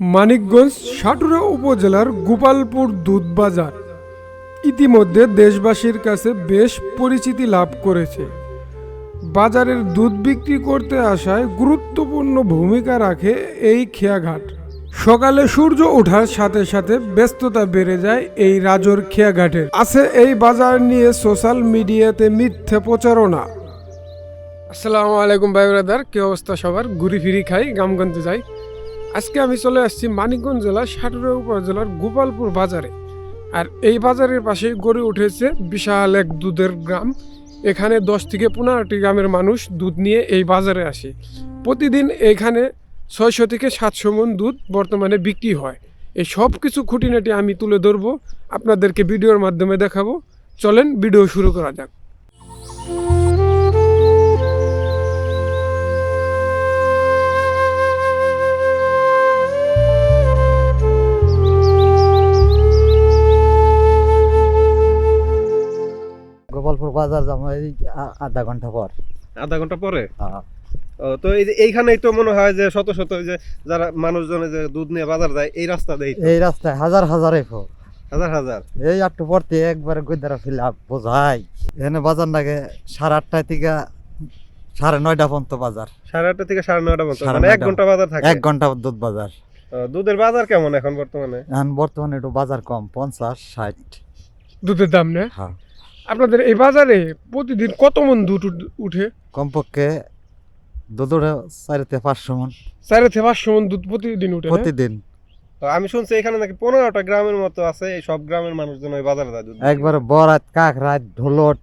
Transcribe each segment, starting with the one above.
মানিকগঞ্জ সাটুরা উপজেলার গোপালপুর দুধ বাজার। ইতিমধ্যে দেশবাসীর কাছে বেশ পরিচিতি লাভ করেছে। বাজারের দুধ বিক্রি করতে আসায় গুরুত্বপূর্ণ ভূমিকা রাখে এই খেয়াঘাট। সকালে সূর্য ওঠার সাথে সাথে ব্যস্ততা বেড়ে যায় এই রাজর খেয়াঘাটে আছে এই বাজার নিয়ে সোশ্যাল মিডিয়াতে মিথ্যে প্রচারণা। আসসালামু আলাইকুম ভাই ব্রাদার, কি অবস্থা সবার? ঘুরি ফিরি খাই গ্রামগঞ্জে যাই। আজকে আমি চলে আসছি মানিকগঞ্জ জেলার সাটুরা উপজেলার গোপালপুর বাজারে। আর এই বাজারের পাশে গড়ে উঠেছে বিশাল এক দুধের গ্রাম। এখানে দশ থেকে পনেরোটি গ্রামের মানুষ দুধ নিয়ে এই বাজারে আসে। প্রতিদিন এখানে ছয়শো থেকে সাতশো মন দুধ বর্তমানে বিক্রি হয়। এই সব কিছু খুঁটিনাটি আমি তুলে ধরবো, আপনাদেরকে ভিডিওর মাধ্যমে দেখাবো। চলেন, ভিডিও শুরু করা যাক। বাজার যাব এই আধা ঘণ্টা পর। আধা ঘণ্টা পরে? হ্যাঁ। তো এই যে এইখানেই তো মনে হয় যে শত শত যে যারা মানুষজনে যে দুধ নিয়ে বাজার যায় এই রাস্তা দেয় এই রাস্তায় হাজার হাজার এফো। হাজার হাজার? এই একটু পড়তে একবারে গুদারা ফিল বোঝাই। এখানে বাজার লাগে সাড়ে আটটায় থেকে সাড়ে নয়টা পর্যন্ত বাজার। সাড়ে আটটা থেকে সাড়ে নয়টা পর্যন্ত মানে এক ঘণ্টা বাজার থাকে? এক ঘণ্টা দুধ বাজার। দুধের বাজার কেমন এখন বর্তমানে? এখন বর্তমানে একটু বাজার কম পঞ্চাশ ষাট। দুধের দাম না? হ্যাঁ। আপনাদের এই বাজারে প্রতিদিন কত মন দুধ উঠে কমপক্ষে দুধ উঠে চারি থেকে পাঁচশো মন। চার থেকে পাঁচশো মন দুধ প্রতিদিন উঠে প্রতিদিন। তো আমি শুনছি এখানে নাকি পনেরোটা গ্রামের মতো আছে এই সব গ্রামের মানুষজন ওই বাজারে যায় দুধ। একবারে বরাত কাকরাত ঢোলট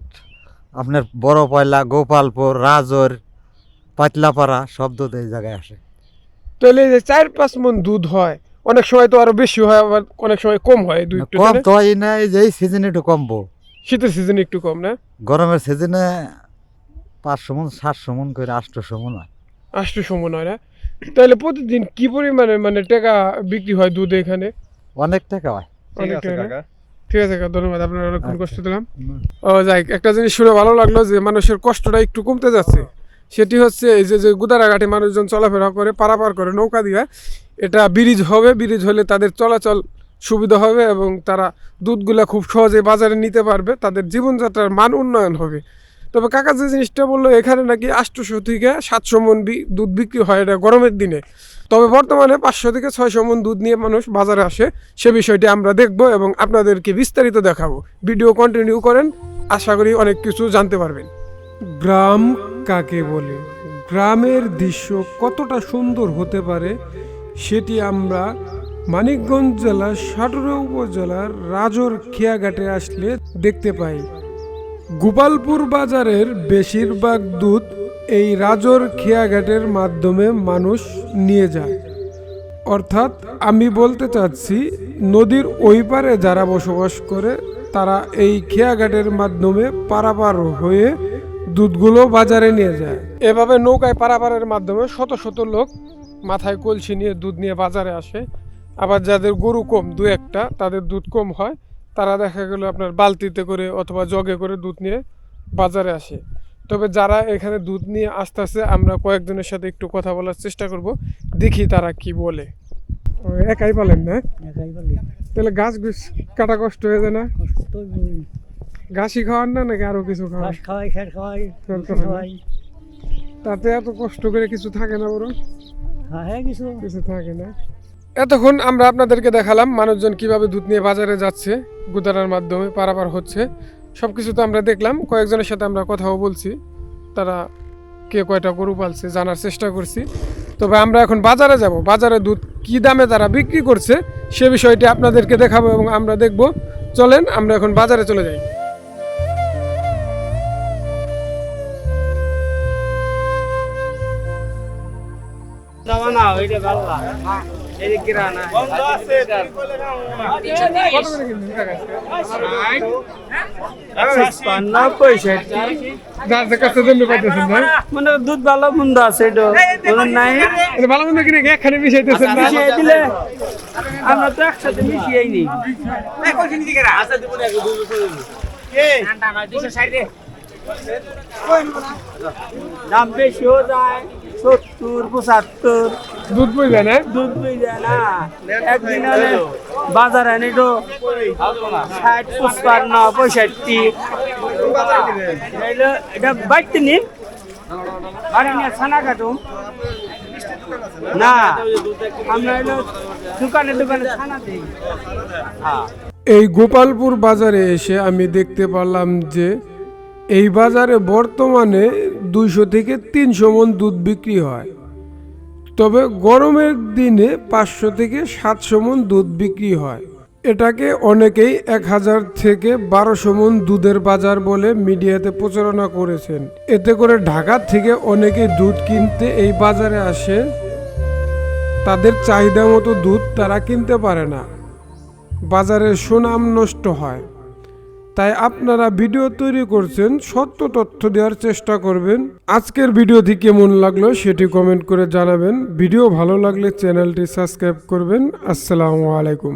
আপনার বড় পয়লা গোপালপুর রাজর পাতলাপাড়া সব দুধ এই জায়গায় আসে। তাহলে যে চার পাঁচ মন দুধ হয় অনেক সময় তো আরও বেশি হয় আবার অনেক সময় কম হয় দুই কম তো হয় না এই যে এই সিজনে একটু কমবো। শীতের সিজনে একটু কম না? গরমের সিজনে পাঁচশো মন সাতশো মন করে আটশো মন হয়। আষ্ট সময় হয় না? তাহলে প্রতিদিন কি পরিমাণে মানে টাকা বিক্রি হয় দুধ এখানে? অনেক টাকা হয়। ঠিক অনেক আছে টাকা ঠিক আছে ধন্যবাদ আপনার অনেকক্ষণ আচ্ছা। কষ্ট দিলাম। ও যাই একটা জিনিস শুনে ভালো লাগল যে মানুষের কষ্টটা একটু কমতে যাচ্ছে। সেটি হচ্ছে এই যে যে গুদারাঘাটে মানুষজন চলাফেরা করে পারাপার করে নৌকা দিয়ে। এটা ব্রিজ হবে ব্রিজ হলে তাদের চলাচল সুবিধা হবে এবং তারা দুধগুলা খুব সহজে বাজারে নিতে পারবে, তাদের জীবনযাত্রার মান উন্নয়ন হবে। তবে কাকা যে জিনিসটা বলল, এখানে নাকি আটশোশো থেকে সাতশো মন দুধ বিক্রি হয় এটা গরমের দিনে। তবে বর্তমানে পাঁচশো থেকে ছয়শো মন দুধ নিয়ে মানুষ বাজারে আসে, সে বিষয়টি আমরা দেখব এবং আপনাদেরকে বিস্তারিত দেখাবো। ভিডিও কন্টিনিউ করেন, আশা করি অনেক কিছু জানতে পারবেন। গ্রাম কাকে বলে? গ্রামের দৃশ্য কতটা সুন্দর হতে পারে, সেটি আমরা মানিকগঞ্জ জেলার সাটুরা উপজেলার রাজর খেয়াঘাটে আসলে দেখতে পাই। গোপালপুর বাজারের বেশিরভাগ দুধ এই রাজর খেয়াঘাটের মাধ্যমে মানুষ নিয়ে যায়। অর্থাৎ আমি বলতে চাচ্ছি, নদীর ওই পারে যারা বসবাস করে, তারা এই খেয়াঘাটের মাধ্যমে পারাপার হয়ে দুধগুলো বাজারে নিয়ে যায়। এভাবে নৌকায় পারাপারের মাধ্যমে শত শত লোক মাথায় কলসি নিয়ে দুধ নিয়ে বাজারে আসে। আবার যাদের গরু কম দু একটা তাদের দুধ কম হয় তারা দেখা গেল আপনার বালতিতে করে অথবা জগে করে দুধ নিয়ে বাজারে আসে। তবে যারা এখানে দুধ নিয়ে আসতেছে আমরা কয়েকজনের সাথে একটু কথা বলার চেষ্টা করব দেখি তারা কি বলে। একাই পালেন না? তাহলে গাছ গুছ কাটা কষ্ট হয়ে যায় না? ঘাসই খাওয়ান না নাকি আরও কিছু খাওয়ান? খাওয়াই খাওয়াই খের খাওয়াই। খাওয়াই। তাতে এত কষ্ট করে কিছু থাকে না বড় হ্যাঁ হ্যাঁ কিছু। কিছু থাকে না। এতক্ষণ আমরা আপনাদেরকে দেখালাম মানুষজন কীভাবে দুধ নিয়ে বাজারে যাচ্ছে গুদারার মাধ্যমে পারাপার হচ্ছে। সব কিছু তো আমরা দেখলাম, কয়েকজনের সাথে আমরা কথাও বলছি। তারা কে কয়টা গরু পালছে জানার চেষ্টা করছি। তবে আমরা এখন বাজারে যাব। বাজারে দুধ কি দামে তারা বিক্রি করছে, সে বিষয়টি আপনাদেরকে দেখাবো এবং আমরা দেখব। চলেন, আমরা এখন বাজারে চলে যাই। না। মানে দুধ ভালো মন্দ আছে এটা নাই ভালো মন্দ কিনে একখানে মিশাইতেছেন মিশিয়ে দিলে আমরা তো একসাথে মিশিয়েই নি দাম বেশিও যায় সত্তর পঁচাত্তর। দুধ বই যায় না? দুধ বই যায় না। একদিন হলে বাজারে এনে তো ষাট পঁচপান্ন পঁয়ষট্টি। এটা বাড়তে নিন ছানা কাটুম। না আমরা এলো দোকানে দোকানে ছানা দিই। হ্যাঁ এই গোপালপুর বাজারে এসে আমি দেখতে পারলাম যে এই বাজারে বর্তমানে দুইশো থেকে তিনশো মন দুধ বিক্রি হয়। তবে গরমের দিনে পাঁচশো থেকে সাতশো মন দুধ বিক্রি হয়। এটাকে অনেকেই এক হাজার থেকে বারোশো মন দুধের বাজার বলে মিডিয়াতে প্রচারণা করেছেন। এতে করে ঢাকা থেকে অনেকেই দুধ কিনতে এই বাজারে আসে। তাদের চাহিদা মতো দুধ তারা কিনতে পারে না। বাজারের সুনাম নষ্ট হয়। তাই আপনারা ভিডিও তৈরি করছেন সত্য তথ্য দেওয়ার চেষ্টা করবেন। আজকের ভিডিওটি কেমন লাগল সেটি কমেন্ট করে জানাবেন। ভিডিও ভালো লাগলে চ্যানেলটি সাবস্ক্রাইব করবেন। আসসালামু আলাইকুম।